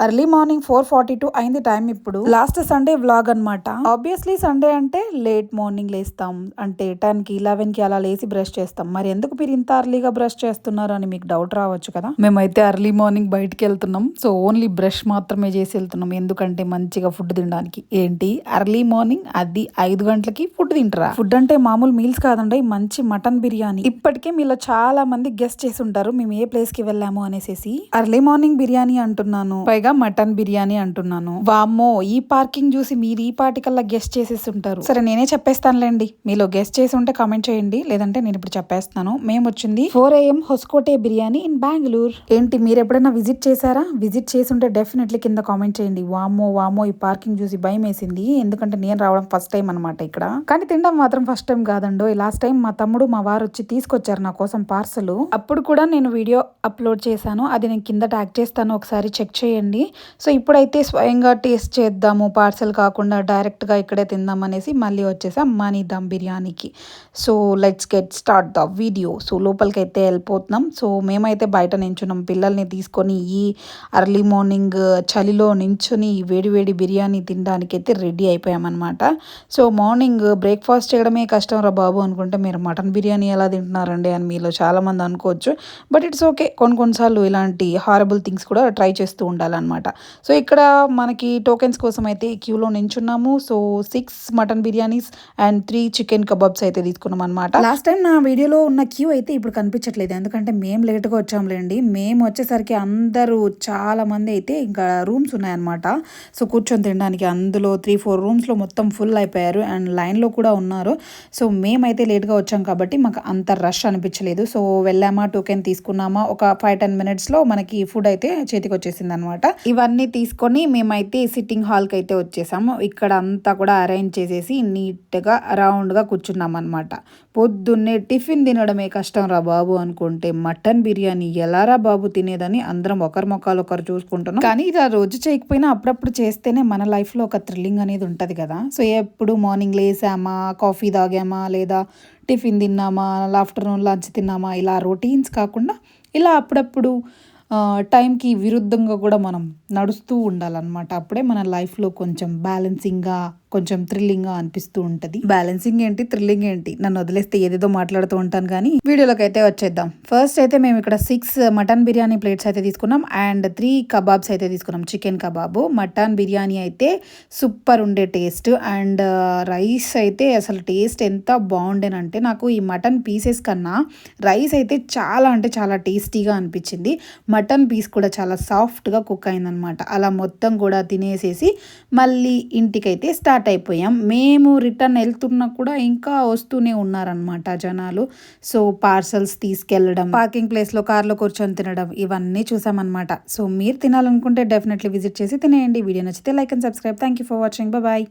Early morning four forty two అయింది time ఇప్పుడు. Last Sunday vlog అనమాట ఆబ్వియస్లీ సండే అంటే లేట్ మార్నింగ్ లేస్తాం. అంటే టెన్కి ఇలెవెన్కి అలా లేసి బ్రష్ చేస్తాం. మరి ఎందుకు మీరు ఇంత అర్లీగా బ్రష్ చేస్తున్నారు అని మీకు డౌట్ రావచ్చు కదా? మేమైతే అర్లీ మార్నింగ్ బయటికి వెళ్తున్నాం. సో ఓన్లీ బ్రష్ మాత్రమే చేసి వెళ్తున్నాం. ఎందుకంటే మంచిగా ఫుడ్ తినడానికి. ఏంటి? అర్లీ మార్నింగ్ అది ఐదు గంటలకి ఫుడ్ తింటారా? ఫుడ్ అంటే మామూలు మీల్స్ కాదండి. మంచి మటన్ బిర్యానీ. ఇప్పటికే మీలో చాలా మంది గెస్ట్ చేసి ఉంటారు. మేము ఏ ప్లేస్కి వెళ్ళాము అనేసి అర్లీ మార్నింగ్ బిర్యానీ అంటున్నాను. పైగా మటన్ బిర్యానీ అంటున్నాను. వామ్మో ఈ పార్కింగ్ చూసి మీరు ఈ పాటికల్లా గెస్ట్ చేసేసి ఉంటారు సరే నేనే చెప్పేస్తానులేండి. మీలో గెస్ట్ చేసి ఉంటే కామెంట్ చేయండి. లేదంటే నేను ఇప్పుడు చెప్పేస్తాను. మేము వచ్చింది four AM Hoskote biryani in Bengaluru ఏంటి మీరు ఎప్పుడైనా విజిట్ చేశారా? విజిట్ చేసి ఉంటే డెఫినెట్లీ కింద కామెంట్ చేయండి. వామ్మో వామ్మో ఈ పార్కింగ్ చూసి భయం వేసింది ఎందుకంటే నేను రావడం ఫస్ట్ టైం అనమాట ఇక్కడ. కానీ తినడం మాత్రం ఫస్ట్ టైం కాదండో. లాస్ట్ టైం మా తమ్ముడు మా వారు వచ్చి తీసుకొచ్చారు నా కోసం పార్సల్ అప్పుడు కూడా నేను వీడియో అప్లోడ్ చేశాను. అది నేను కింద ట్యాగ్ చేస్తాను. ఒకసారి చెక్ చేయండి. సో ఇప్పుడైతే స్వయంగా టేస్ట్ చేద్దాము పార్సల్ కాకుండా డైరెక్ట్గా ఇక్కడే తిందాం అనేసి మళ్ళీ వచ్చేసాం మనీ దమ్ బిర్యానీకి. So let's get start the video. So లోపలికి అయితే వెళ్ళిపోతున్నాం. సో మేమైతే బయట నించున్నాం. పిల్లల్ని తీసుకొని ఈ అర్లీ మార్నింగ్ చలిలో నించుని వేడి వేడి బిర్యానీ తినడానికి అయితే రెడీ అయిపోయామన్నమాట. సో మార్నింగ్ బ్రేక్ఫాస్ట్ చేయడమే కష్టం రా బాబు అనుకుంటే మీరు మటన్ బిర్యానీ ఎలా తింటున్నారండి అని మీలో చాలామంది అనుకోవచ్చు. But it's okay. కొన్ని కొన్నిసార్లు ఇలాంటి హారబుల్ థింగ్స్ కూడా ట్రై చేస్తూ ఉండాలన్నమాట. సో ఇక్కడ మనకి టోకెన్స్ కోసం అయితే క్యూలో నించున్నాము. So six mutton biryanis and three chicken kebabs అయితే తీసుకున్నాం అనమాట లాస్ట్ టైం నా వీడియోలో ఉన్న క్యూ అయితే ఇప్పుడు కనిపించట్లేదు. ఎందుకంటే మేము లేట్గా వచ్చాంలేండి. మేము వచ్చేసరికి అందరూ చాలా మంది అయితే ఇంకా రూమ్స్ ఉన్నాయన్నమాట. సో కూర్చొని తినడానికి అందులో త్రీ ఫోర్ రూమ్స్లో మొత్తం ఫుల్ అయిపోయారు అండ్ లైన్లో కూడా ఉన్నారు. సో మేమైతే లేట్గా వచ్చాం కాబట్టి మాకు అంత రష్ అనిపించలేదు. సో వెళ్ళామా టోకెన్ తీసుకున్నామా ఒక ఫైవ్ టెన్ మినిట్స్లో మనకి ఫుడ్ అయితే చేతికి వచ్చేసింది అనమాట ఇవన్నీ తీసుకొని మేమైతే సిట్టింగ్ హాల్కి అయితే వచ్చేసాము. ఇక్కడ అంతా కూడా అరేంజ్ చేసేసి నీట్గా రౌండ్గా కూర్చున్నాం అనమాట పొద్దున్నే టిఫిన్ తినడమే కష్టం రా బాబు అనుకుంటే మటన్ బిర్యానీ ఎలా రా బాబు తినేదని అందరం ఒకరి మొక్కలు ఒకరు చూసుకుంటున్నాం. కానీ ఇలా రోజు చేయకపోయినా అప్పుడప్పుడు చేస్తేనే మన లైఫ్లో ఒక థ్రిల్లింగ్ అనేది ఉంటుంది కదా. సో ఎప్పుడు మార్నింగ్ లేసామా కాఫీ తాగామా లేదా టిఫిన్ తిన్నామా ఆఫ్టర్నూన్ లంచ్ తిన్నామా ఇలా రొటీన్స్ కాకుండా ఇలా అప్పుడప్పుడు టైంకి విరుద్ధంగా కూడా మనం నడుస్తూ ఉండాలన్నమాట. అప్పుడే మన లైఫ్లో కొంచెం బ్యాలెన్సింగ్గా కొంచెం థ్రిల్లింగ్గా అనిపిస్తూ ఉంటుంది. బ్యాలెన్సింగ్ ఏంటి? థ్రిల్లింగ్ ఏంటి? నన్ను వదిలేస్తే ఏదేదో మాట్లాడుతూ ఉంటాను కానీ వీడియోలోకి అయితే వచ్చేద్దాం. ఫస్ట్ అయితే మేము ఇక్కడ సిక్స్ మటన్ బిర్యానీ ప్లేట్స్ అయితే తీసుకున్నాం అండ్ త్రీ కబాబ్స్ అయితే తీసుకున్నాం. చికెన్ కబాబు మటన్ బిర్యానీ అయితే సూపర్ ఉండే టేస్ట్ అండ్ రైస్ అయితే అసలు టేస్ట్ ఎంత బాగుండేనంటే నాకు ఈ మటన్ పీసెస్ కన్నా రైస్ అయితే చాలా అంటే చాలా టేస్టీగా అనిపించింది. మటన్ పీస్ కూడా చాలా సాఫ్ట్గా కుక్ అయిందనమాట అలా మొత్తం కూడా తినేసేసి మళ్ళీ ఇంటికైతే స్టార్ట్ స్టార్ట్ అయిపోయాం మేము రిటర్న్ వెళ్తున్నా కూడా ఇంకా వస్తూనే ఉన్నారనమాట జనాలు. సో పార్సల్స్ తీసుకెళ్ళడం పార్కింగ్ ప్లేస్లో కార్లో కూర్చొని తినడం ఇవన్నీ చూసామన్నమాట. సో మీరు తినాలనుకుంటే డెఫినెట్లీ విజిట్ చేసి తినేయండి. వీడియో నచ్చితే like and subscribe. Thank you for watching. Bye.